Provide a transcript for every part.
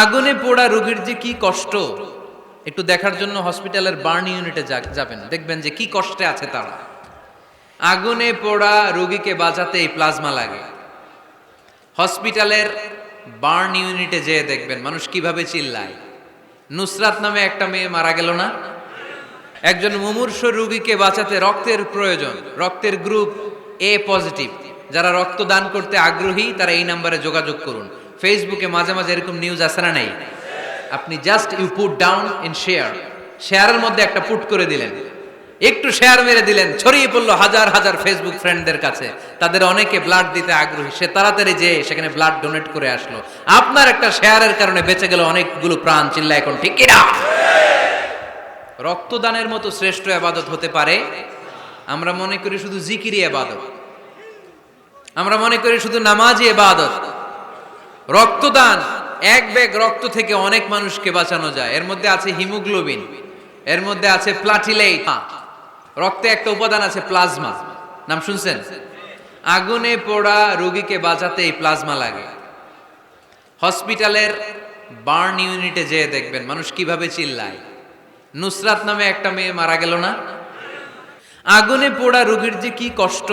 আগুনে পোড়া রোগীর যে কি কষ্ট, একটু দেখার জন্য হসপিটালের বার্ন ইউনিটে যাবেন। দেখবেন যে কি কষ্টে আছে তারা। আগুনে পোড়া রোগীকে বাঁচাতে এই প্লাজমা লাগে। হসপিটালের বার্ন ইউনিটে যেয়ে দেখবেন, মানুষ কীভাবে চিল্লায়। নুসরাত নামে একটা মেয়ে মারা গেল না? একজন মুমূর্ষ রোগীকে বাঁচাতে রক্তের প্রয়োজন, রক্তের গ্রুপ এ পজিটিভ যারা রক্ত দান করতে আগ্রহী, তারা এই নাম্বারে যোগাযোগ করুন। ফেসবুকে মাঝে মাঝে এরকম নিউজ আসে না নাই? আপনি just you put down in share শেয়ারের মধ্যে একটা পুট করে দিলেন। একটু শেয়ার মেরে দিলেন, ছড়িয়ে পড়ল হাজার হাজার ফেসবুক ফ্রেন্ডদের কাছে। তাদের অনেকে ব্লাড দিতে আগ্রহী। সে তাড়াতাড়ি যেয়ে সেখানে ব্লাড ডোনেট করে আসলো। আপনার একটা শেয়ারের কারণে বেঁচে গেল অনেকগুলো প্রাণ চিল্লা এখন ঠিক কিনা? রক্তদানের মতো শ্রেষ্ঠ আবাদত হতে পারে। আমরা মনে করি শুধু জিকিরি আবাদত। আমরা মনে করি শুধু নামাজি আবাদত। রক্তদান, এক ব্যাগ রক্ত থেকে অনেক মানুষকে বাঁচানো যায়। এর মধ্যে আছে হিমোগ্লোবিন, এর মধ্যে আছে প্লাটিলেট রক্তে একটা উপাদান আছে প্লাজমা। নাম শুনছেন? আগুনে পোড়া রোগীকে বাঁচাতে এই প্লাজমা লাগে। হসপিটালের বার্ন ইউনিটে যেয়ে দেখবেন, মানুষ কীভাবে চিল্লায়। নুসরাত নামে একটা মেয়ে মারা গেল না? আগুনে পোড়া রোগীর যে কি কষ্ট?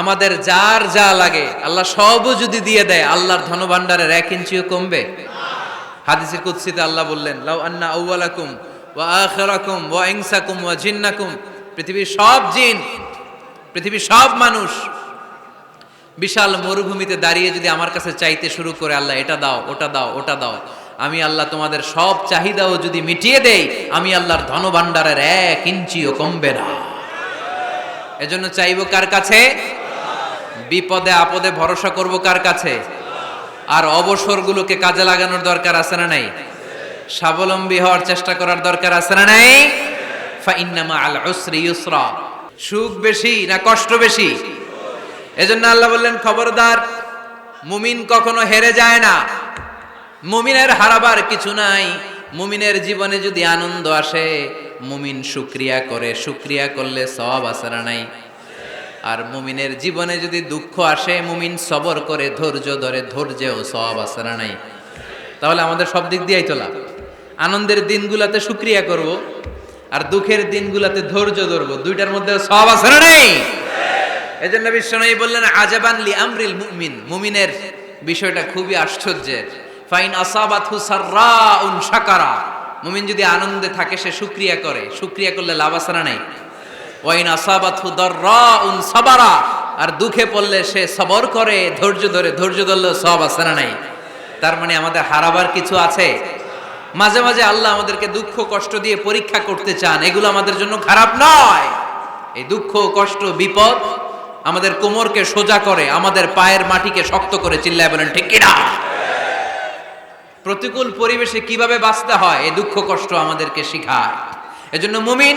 আমাদের যার যা লাগে, আল্লাহ সবও যদি দিয়ে দেয়, আল্লাহর ধনভাণ্ডারের এক ইঞ্চিও কমবে। হাদিসের কুৎসিতে আল্লাহ বললেন, লাউ আন্না আউয়ালাকুম ওয়া আখিরাকুম ওয়া ইনসাকুম ওয়া জিন্নাকুম। পৃথিবীর সব জিন, পৃথিবীর সব মানুষ বিশাল মরুভূমিতে দাঁড়িয়ে যদি আমার কাছে চাইতে শুরু করে, আল্লাহ, এটা দাও, ওটা দাও ওটা দাও। আমি আল্লাহ তোমাদের সব চাহিদাও যদি মিটিয়ে দেই, আমি আল্লাহর ধনভাণ্ডারের এক ইঞ্চিও কমবে না। এজন্য চাইব কার কাছে? বিপদে আপদে ভরসা করব কার কাছে? আর অবসরগুলোকে কাজে লাগানোর দরকার আছে না নাই? স্বাবলম্বী হওয়ার চেষ্টা করার দরকার আছে না নাই? ফাইন্নামা আল উসরি ইউসরা। সুখ বেশি না কষ্ট বেশি? এজন্য আল্লাহ বললেন, খবরদার, মুমিন কখনো হেরে যায় না। মুমিনের হারাবার কিছু নাই। মুমিনের জীবনে যদি আনন্দ আসে, মুমিন শুক্রিয়া করে, শুক্রিয়া করলে সব আসে নাই? আর মুমিনের জীবনে যদি দুঃখ আসে, মুমিন সবর করে, ধৈর্য ধরে, ধৈর্যেও সব আসে না নাই? তাহলে আমাদের সব দিক দিয়েই তোলা আনন্দের দিনগুলাতে শুক্রিয়া করব, আর দুঃখের দিনগুলাতে ধৈর্য ধরবো। দুইটার মধ্যে সব আছে না নাই? এজন্য বিশ্বনবী বললেন, আজাবান লি আমরিল মুমিন। মুমিনের বিষয়টা খুবই আশ্চর্যের। ফাইন আসাবাতহু সাররাউন শাকারা। মুমিন যদি আনন্দে থাকে, সে শুকরিয়া করে। শুকরিয়া করলে লাভ না নাই? ওয়াইন সাবারা। আর দুঃখে পড়লে সে সবর করে, ধৈর্য ধরে, ধৈর্য ধরলে সব আছে না নাই? তার মানে আমাদের হারাবার কিছু আছে? মাঝে মাঝে আল্লাহ আমাদেরকে দুঃখ কষ্ট দিয়ে পরীক্ষা করতে চান, এগুলো আমাদের জন্য খারাপ নয়। এই দুঃখ কষ্ট, বিপদ আমাদের কোমরকে সোজা করে, আমাদের পায়ের মাটিকে শক্ত করে চিল্লায় বলেন, ঠিক কিনা? প্রতিকূল পরিবেশে কীভাবে বাঁচতে হয়? এই দুঃখ কষ্ট আমাদেরকে শিখায়। এজন্য মুমিন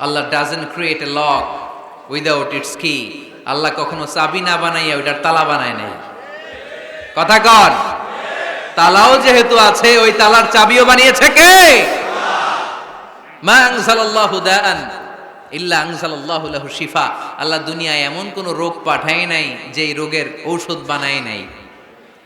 Allah doesn't create a lock without its key Allah কখনো চাবি না বানাইয়া ওইটার তালা বানায় নাই। কথা কন। তালাও যেহেতু আছে, ওই তালার চাবিও বানিয়েছে কে? মা আনসালাল্লাহু দাআন ইল্লা আনসালাল্লাহু লাহু শিফা। আল্লাহ দুনিয়ায় এমন কোন রোগ পাঠায় নাই, যেই রোগের ঔষধ বানায় নাই।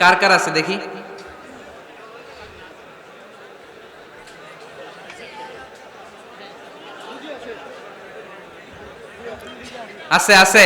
কার কার আছে দেখি? আছে আছে।